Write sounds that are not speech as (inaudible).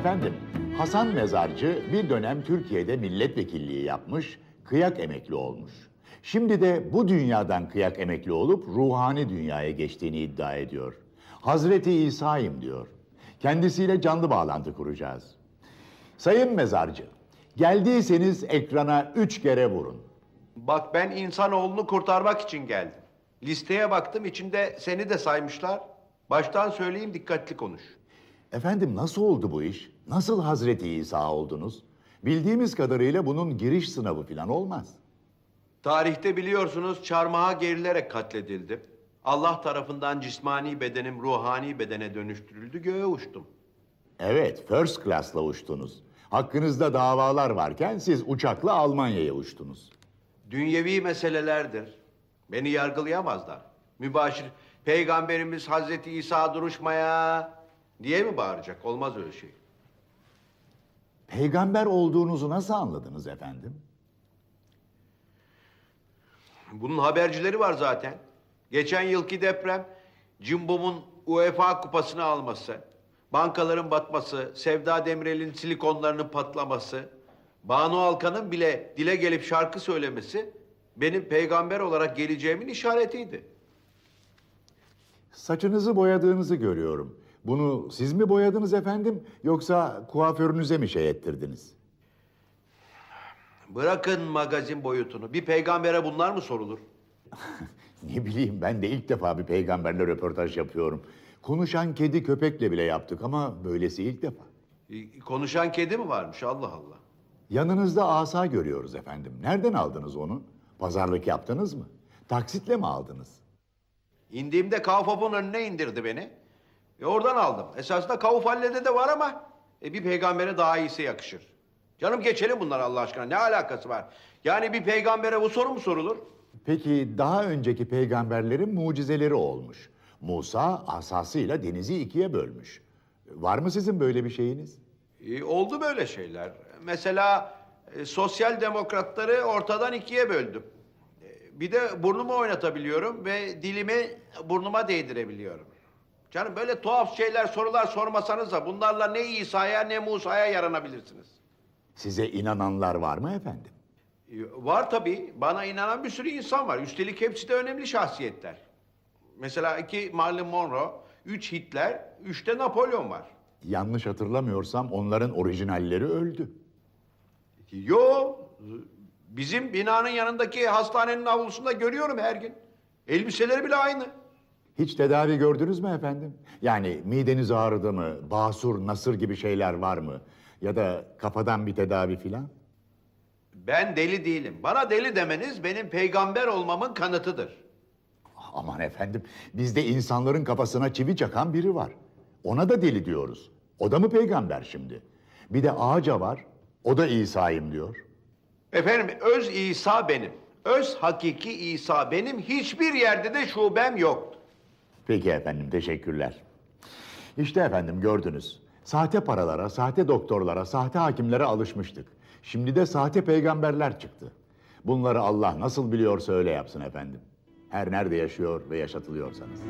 Efendim, Hasan Mezarcı bir dönem Türkiye'de milletvekilliği yapmış, kıyak emekli olmuş. Şimdi de bu dünyadan kıyak emekli olup ruhani dünyaya geçtiğini iddia ediyor. Hazreti İsa'yım diyor. Kendisiyle canlı bağlantı kuracağız. Sayın Mezarcı, geldiyseniz ekrana üç kere vurun. Bak ben insanoğlunu kurtarmak için geldim. Listeye baktım içinde seni de saymışlar. Baştan söyleyeyim dikkatli konuş. Efendim nasıl oldu bu iş? Nasıl Hazreti İsa oldunuz? Bildiğimiz kadarıyla bunun giriş sınavı falan olmaz. Tarihte biliyorsunuz çarmıha gerilerek katledildim. Allah tarafından cismani bedenim ruhani bedene dönüştürüldü, göğe uçtum. Evet, first class'la uçtunuz. Hakkınızda davalar varken siz uçakla Almanya'ya uçtunuz. Dünyevi meselelerdir. Beni yargılayamazlar. Mübaşir, Peygamberimiz Hazreti İsa duruşmaya diye mi bağıracak? Olmaz öyle şey. Peygamber olduğunuzu nasıl anladınız efendim? Bunun habercileri var zaten. Geçen yılki deprem, Cimbom'un UEFA kupasını alması, bankaların batması, Sevda Demirel'in silikonlarının patlaması, Banu Alkan'ın bile dile gelip şarkı söylemesi benim peygamber olarak geleceğimin işaretiydi. Saçınızı boyadığınızı görüyorum. Bunu siz mi boyadınız efendim yoksa kuaförünüze mi şey ettirdiniz? Bırakın magazin boyutunu. Bir peygambere bunlar mı sorulur? (laughs) Ne bileyim ben de ilk defa bir peygamberle röportaj yapıyorum. Konuşan kedi köpekle bile yaptık ama böylesi ilk defa. Ee, Konuşan kedi mi varmış? Allah Allah. Yanınızda asa görüyoruz efendim. Nereden aldınız onu? Pazarlık yaptınız mı? Taksitle mi aldınız? İndiğimde Kaufop'un önüne indirdi beni. E oradan aldım. Esasında Kaufalle'de de var ama e, bir peygambere daha iyisi yakışır. Canım geçelim bunlar Allah aşkına. Ne alakası var? Yani bir peygambere bu soru mu sorulur? Peki daha önceki peygamberlerin mucizeleri olmuş. Musa asasıyla denizi ikiye bölmüş. Var mı sizin böyle bir şeyiniz? E, oldu böyle şeyler. Mesela e, sosyal demokratları ortadan ikiye böldüm. E, bir de burnumu oynatabiliyorum ve dilimi burnuma değdirebiliyorum. Canım böyle tuhaf şeyler, sorular sormasanız da bunlarla ne İsa'ya ne Musa'ya yaranabilirsiniz. Size inananlar var mı efendim? Var tabii. Bana inanan bir sürü insan var. Üstelik hepsi de önemli şahsiyetler. Mesela iki Marilyn Monroe, üç Hitler, üç de Napolyon var. Yanlış hatırlamıyorsam onların orijinalleri öldü. Yo, bizim binanın yanındaki hastanenin avlusunda görüyorum her gün. Elbiseleri bile aynı. Hiç tedavi gördünüz mü efendim? Yani mideniz ağrıdı mı, basur, nasır gibi şeyler var mı? Ya da kafadan bir tedavi filan? Ben deli değilim. Bana deli demeniz benim peygamber olmamın kanıtıdır. Aman efendim, bizde insanların kafasına çivi çakan biri var. Ona da deli diyoruz. O da mı peygamber şimdi? Bir de ağaca var, o da İsa'yım diyor. Efendim öz İsa benim. Öz hakiki İsa benim. Hiçbir yerde de şubem yoktu. Peki efendim, teşekkürler. İşte efendim gördünüz. Sahte paralara, sahte doktorlara, sahte hakimlere alışmıştık. Şimdi de sahte peygamberler çıktı. Bunları Allah nasıl biliyorsa öyle yapsın efendim. Her nerede yaşıyor ve yaşatılıyorsanız.